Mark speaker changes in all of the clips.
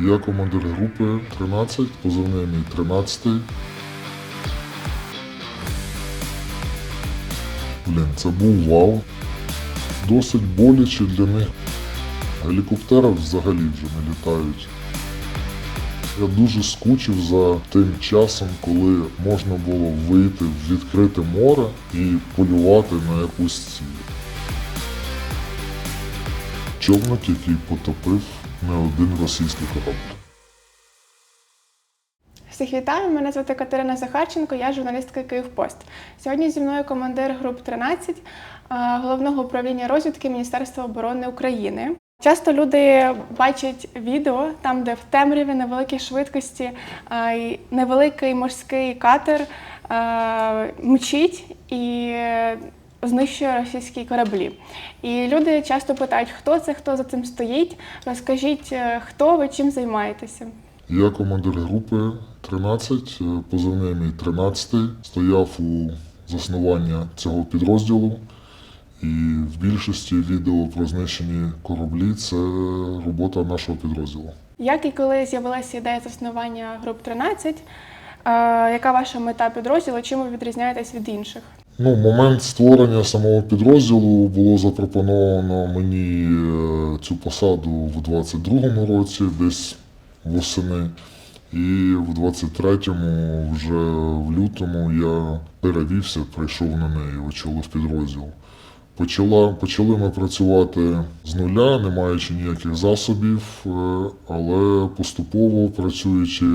Speaker 1: Я командир групи 13, позивний мій 13. Блін, це був вау. Досить боляче для них. Гелікоптери взагалі вже не літають. Я дуже скучив за тим часом, коли можна було вийти в відкрите море і полювати на якусь ціль. Човник, який потопив не один російський корабль.
Speaker 2: Всіх вітаю, мене звати Катерина Захарченко, я журналістка Київпост. Сьогодні зі мною командир груп 13 головного управління розвідки Міністерства оборони України. Часто люди бачать відео там, де в темряві на великій швидкості невеликий морський катер мчить і знищує російські кораблі. І люди часто питають, хто це, хто за цим стоїть. Розкажіть, е, хто ви чим займаєтеся?
Speaker 1: Я командир групи 13, е, позивний мій 13, стояв у заснування цього підрозділу. І в більшості відео про знищені кораблі це робота нашого підрозділу.
Speaker 2: Як і коли з'явилася ідея заснування груп 13, е, яка ваша мета підрозділу? Чим ви відрізняєтесь від інших?
Speaker 1: Ну, момент створення самого підрозділу було запропоновано мені е, цю посаду в 22-му році, десь восени. І в 23-му, вже в лютому, я перевівся, прийшов на неї, очолив підрозділ. Почала, почали ми працювати з нуля, не маючи ніяких засобів, е, але поступово працюючи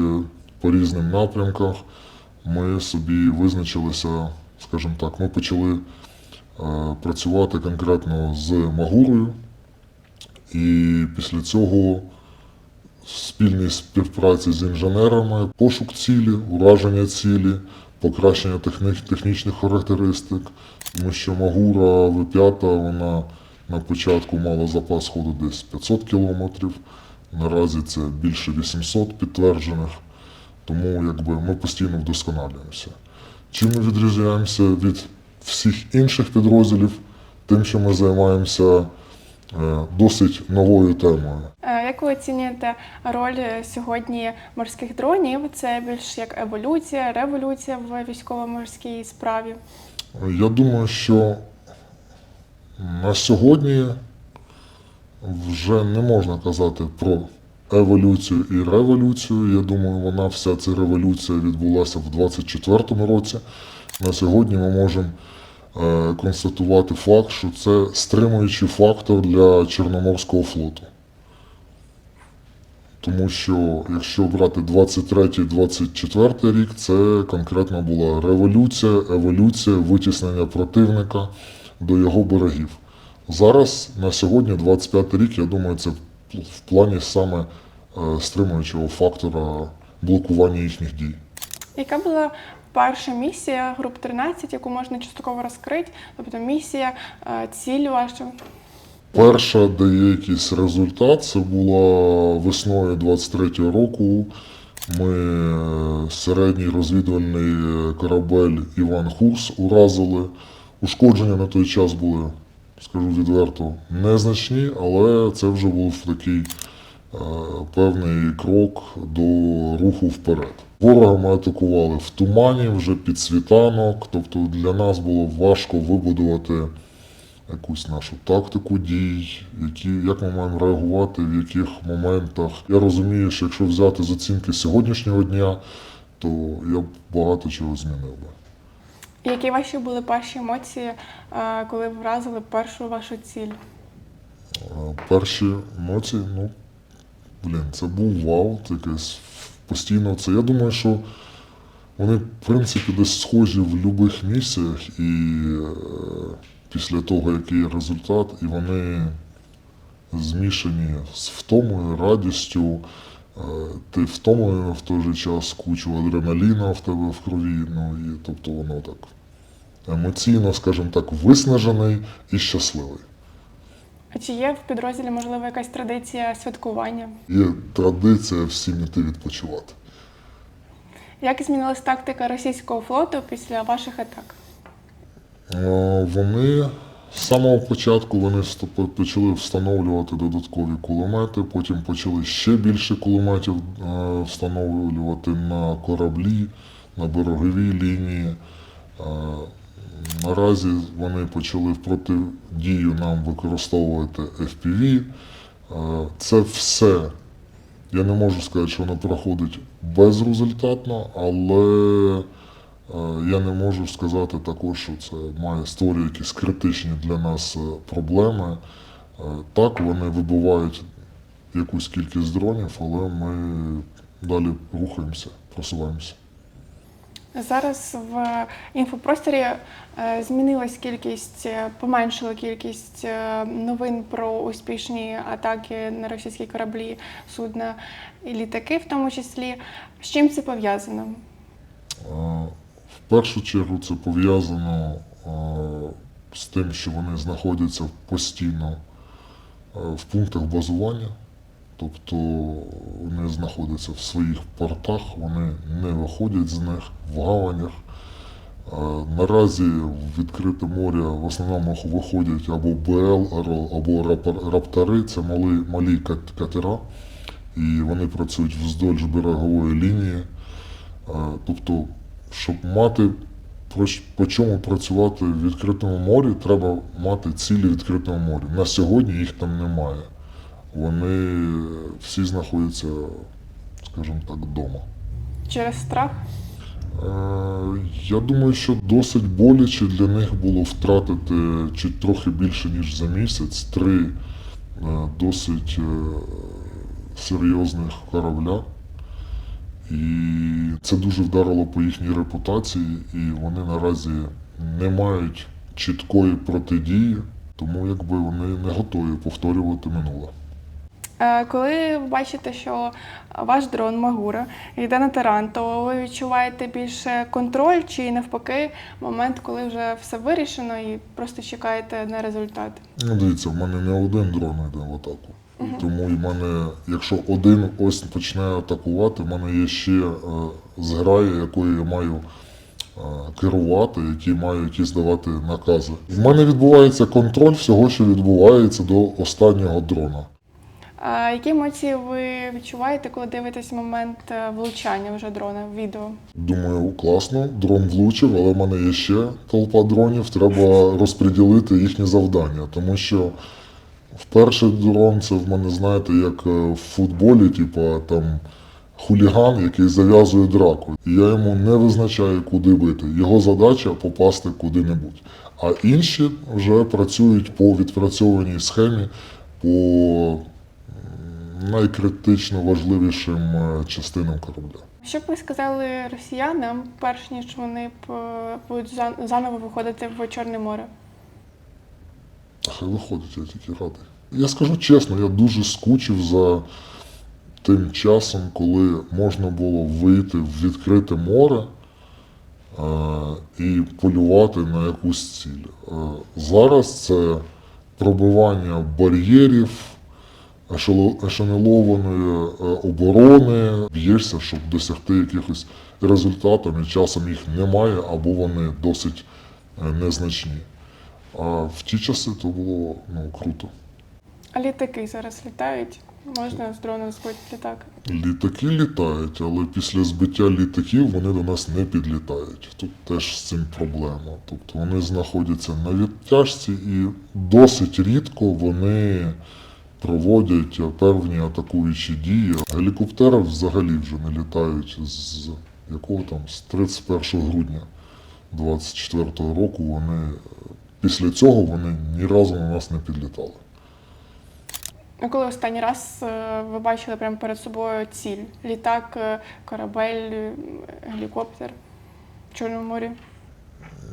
Speaker 1: по різним напрямках, ми собі визначилися, скажімо так, ми почали е, працювати конкретно з Магурою. І після цього спільній співпраці з інженерами, пошук цілі, ураження цілі, покращення техні- технічних характеристик, тому що Магура В5 вона на початку мала запас ходу десь 500 кілометрів, наразі це більше 800 підтверджених, тому якби ми постійно вдосконалюємося. Чим ми відрізняємося від всіх інших підрозділів, тим, що ми займаємося е, досить новою темою.
Speaker 2: Е, Як ви оцінюєте роль сьогодні морських дронів? Це більш як еволюція, революція в військово-морській справі?
Speaker 1: Я думаю, що на сьогодні вже не можна казати про еволюцію і революцію. Я думаю, вона вся ця революція відбулася в 24-му році. На сьогодні ми можемо е, констатувати факт, що це стримуючий фактор для Чорноморського флоту. Тому що якщо брати 23-24 рік, це конкретно була революція, еволюція, витіснення противника до його берегів. Зараз на сьогодні, 25 рік, я думаю, це в- плані саме стримуючого фактора блокування їхніх дій.
Speaker 2: Яка була перша місія груп 13, яку можна частково розкрити? Тобто місія, е, ціль ваша?
Speaker 1: Перша, де є якийсь результат, це була весною 23-го року. Ми е, середній розвідувальний е, корабель Іван Хурс уразили. Ушкодження на той час були, скажу відверто, незначні, але це вже був такий е, певний крок до руху вперед. Ворога ми атакували в тумані, вже під світанок, тобто для нас було важко вибудувати якусь нашу тактику дій, які, як ми маємо реагувати, в яких моментах. Я розумію, що якщо взяти з оцінки сьогоднішнього дня, то я б багато чого змінив би.
Speaker 2: Які ваші були перші емоції, е, коли вразили першу вашу ціль?
Speaker 1: Е, Перші емоції, ну, блін, це був вау, якесь постійно це. Я думаю, що вони, в принципі, десь схожі в будь-яких місіях, і е, після того, який є результат, і вони змішані з втомою, радістю. Е, Ти втомлений в той же час кучу адреналіна в тебе в крові, ну і тобто воно так емоційно, скажімо так, виснажений і щасливий.
Speaker 2: А чи є в підрозділі, можливо, якась традиція святкування?
Speaker 1: Є традиція всім іти відпочивати.
Speaker 2: Як змінилась тактика російського флоту після ваших атак?
Speaker 1: Е, Вони, З самого початку вони вступ- почали встановлювати додаткові кулемети, потім почали ще більше кулеметів е, встановлювати на кораблі, на береговій лінії. Е, Наразі вони почали в протидію нам використовувати FPV. Е, Це все. Я не можу сказати, що воно проходить безрезультатно, але Е, Я не можу сказати також, що це має створює якісь критичні для нас е, проблеми. Так, вони вибивають якусь кількість дронів, але ми далі рухаємося, просуваємося.
Speaker 2: Зараз в інфопросторі е, змінилась кількість, е, поменшила кількість е, новин про успішні атаки на російські кораблі, судна і літаки, в тому числі. З чим це пов'язано?
Speaker 1: В першу чергу це пов'язано з тим, що вони знаходяться постійно в пунктах базування, тобто вони знаходяться в своїх портах, вони не виходять з них в гаванях. Е, Наразі в відкрите море в основному виходять або БЛ, або- раптори, це малі, малі катера, і вони працюють вздовж берегової лінії. Е, Тобто, щоб мати по чому працювати в відкритому морі, треба мати цілі в відкритому морі. На сьогодні їх там немає. Вони всі знаходяться, скажімо так, вдома.
Speaker 2: Через страх?
Speaker 1: Е, Я думаю, що досить боляче для них було втратити чуть трохи більше, ніж за місяць, три е, досить е, серйозних корабля. І це дуже вдарило по їхній репутації, і вони наразі не мають чіткої протидії, тому якби вони не готові повторювати минуле.
Speaker 2: Е, Коли ви бачите, що ваш дрон Магура йде на таран, то ви відчуваєте більше контроль чи навпаки момент, коли вже все вирішено і просто чекаєте на результат?
Speaker 1: Ну, дивіться, в мене не один дрон йде в атаку. Тому і в мене, якщо один ось почне атакувати, в мене є ще е, зграя, якою я маю е, керувати, які маю якісь давати накази. В мене відбувається контроль всього, що відбувається до останнього дрона.
Speaker 2: А які емоції ви відчуваєте, коли дивитесь момент е, влучання вже дрона в відео?
Speaker 1: Думаю, класно, дрон влучив, але в мене є ще толпа дронів, треба розподілити їхні завдання, тому що вперше дрон це в мене, знаєте, як е, в футболі, типу там хуліган, який зав'язує драку. І я йому не визначаю, куди бити. Його задача попасти куди-небудь. А інші вже працюють по відпрацьованій схемі, по найкритично важливішим е, частинам корабля.
Speaker 2: Що б ви сказали росіянам, перш ніж вони будуть заново виходити в Чорне море?
Speaker 1: Хай виходить, я тільки радий. Я скажу чесно, я дуже скучив за тим часом, коли можна було вийти в відкрите море е, і полювати на якусь ціль. Е, зараз це пробивання бар'єрів, ешелонованої е, оборони, б'єшся, щоб досягти якихось результатів, і часом їх немає або вони досить е, незначні. А в ті часи то було ну, круто.
Speaker 2: А літаки зараз літають? Можна з дроном збити літак?
Speaker 1: Літаки літають, але після збиття літаків вони до нас не підлітають. Тут теж з цим проблема. Тобто вони знаходяться на відтяжці і досить рідко вони проводять певні атакуючі дії. Гелікоптери взагалі вже не літають з якого там з 31 грудня 24 року. Вони після цього вони ні разу на нас не підлітали.
Speaker 2: А коли останній раз е, ви бачили прямо перед собою ціль? Літак, е, корабель, е, гелікоптер в Чорному морі?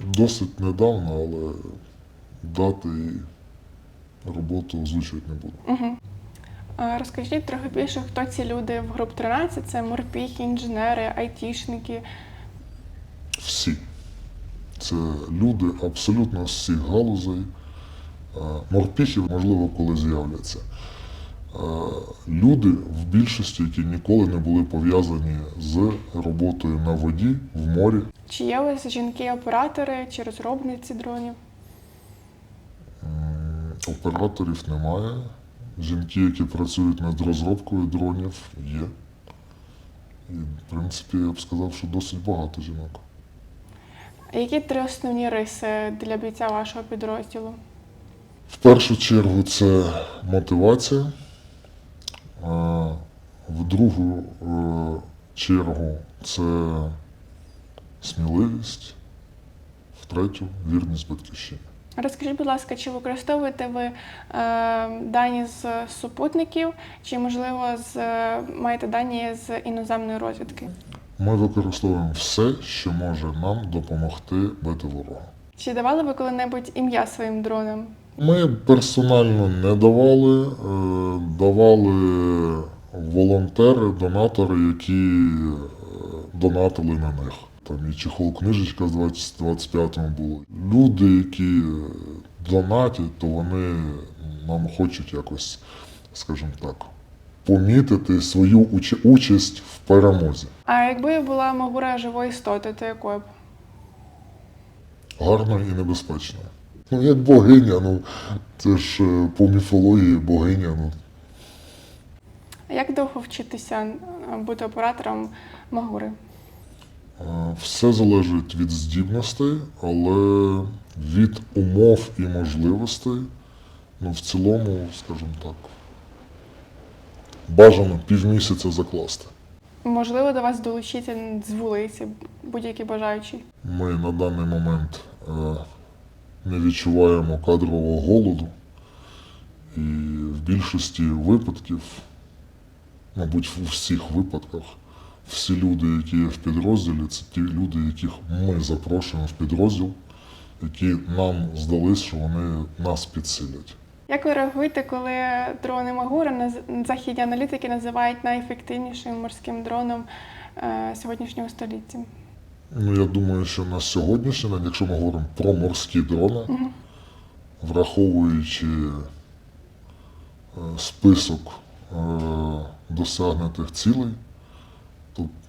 Speaker 1: Досить недавно, але дати роботу озвучувати не буду.
Speaker 2: Угу. Розкажіть трохи більше, хто ці люди в груп 13? Це морпіхи, інженери, айтішники.
Speaker 1: Всі. Це люди абсолютно з всіх галузей. Морпіхи, можливо, коли з'являться. Люди в більшості, які ніколи не були пов'язані з роботою на воді, в морі.
Speaker 2: Чи є у вас жінки-оператори чи розробниці дронів?
Speaker 1: Операторів немає. Жінки, які працюють над розробкою дронів, є. І, в принципі, я б сказав, що досить багато жінок.
Speaker 2: А Які три основні риси для бійця вашого підрозділу?
Speaker 1: В першу чергу це мотивація, в другу е, чергу це сміливість, в третю вірність батьківщині.
Speaker 2: Розкажіть, будь ласка, чи використовуєте ви е, дані з супутників, чи можливо з е, маєте дані з іноземної розвідки?
Speaker 1: Ми використовуємо все, що може нам допомогти бити ворога.
Speaker 2: Чи давали ви коли-небудь ім'я своїм дронам?
Speaker 1: Ми персонально не давали, е, давали волонтери, донатори, які е, донатили на них. Там і чехол книжечка з 25-му було. Люди, які е, донатять, то вони нам хочуть якось, скажімо так, помітити свою уч- участь в перемозі.
Speaker 2: А якби була Магура живою істотою, то якою б?
Speaker 1: Гарно і небезпечно. Ну, як богиня, ну це ж е, по міфології богиня, ну
Speaker 2: А Як довго вчитися е, бути оператором Магури?
Speaker 1: Е, Все залежить від здібностей, але від умов і можливостей, ну, в цілому, скажімо так, бажано півмісяця закласти.
Speaker 2: Можливо, до вас долучиться з вулиці будь-який бажаючий.
Speaker 1: Ми на даний момент е, не відчуваємо кадрового голоду, і в більшості випадків, мабуть, в всіх випадках, всі люди, які є в підрозділі, це ті люди, яких ми запрошуємо в підрозділ, які нам здались, що вони нас підсилять.
Speaker 2: Як ви реагуєте, коли дрони Магура західні аналітики називають найефективнішим морським дроном е, сьогоднішнього століття?
Speaker 1: Ну, я думаю, що на сьогоднішній день, якщо ми говоримо про морські дрони, враховуючи е, список е, досягнутих цілей,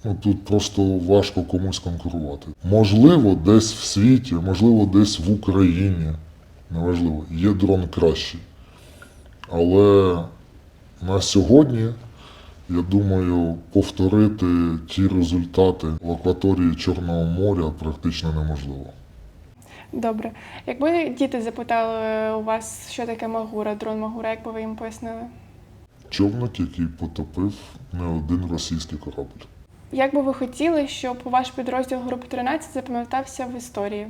Speaker 1: тут просто важко комусь конкурувати. Можливо, десь в світі, можливо, десь в Україні, неважливо, є дрон кращий. Але на сьогодні, я думаю, повторити ті результати в акваторії Чорного моря практично неможливо.
Speaker 2: Добре. Якби діти запитали у вас, що таке Магура, дрон Магура, як би ви їм пояснили?
Speaker 1: Човник, який потопив не один російський корабль.
Speaker 2: Як би ви хотіли, щоб ваш підрозділ групи 13 запам'ятався в історії?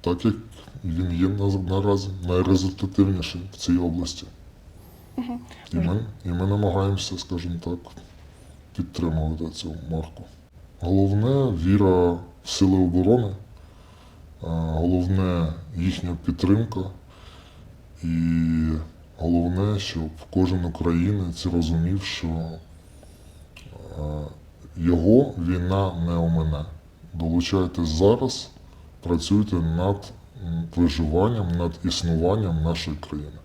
Speaker 1: Так як він є на- наразі найрезультативніший в цій області. І ми, і ми намагаємося, скажімо так, підтримувати цю марку. Головне віра в сили оборони, е, головне їхня підтримка. І головне, щоб кожен українець розумів, що е, його війна не омине. Долучайтесь зараз, працюйте над виживанням, над існуванням нашої країни.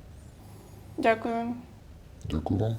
Speaker 2: Дякую.
Speaker 1: Дякую вам.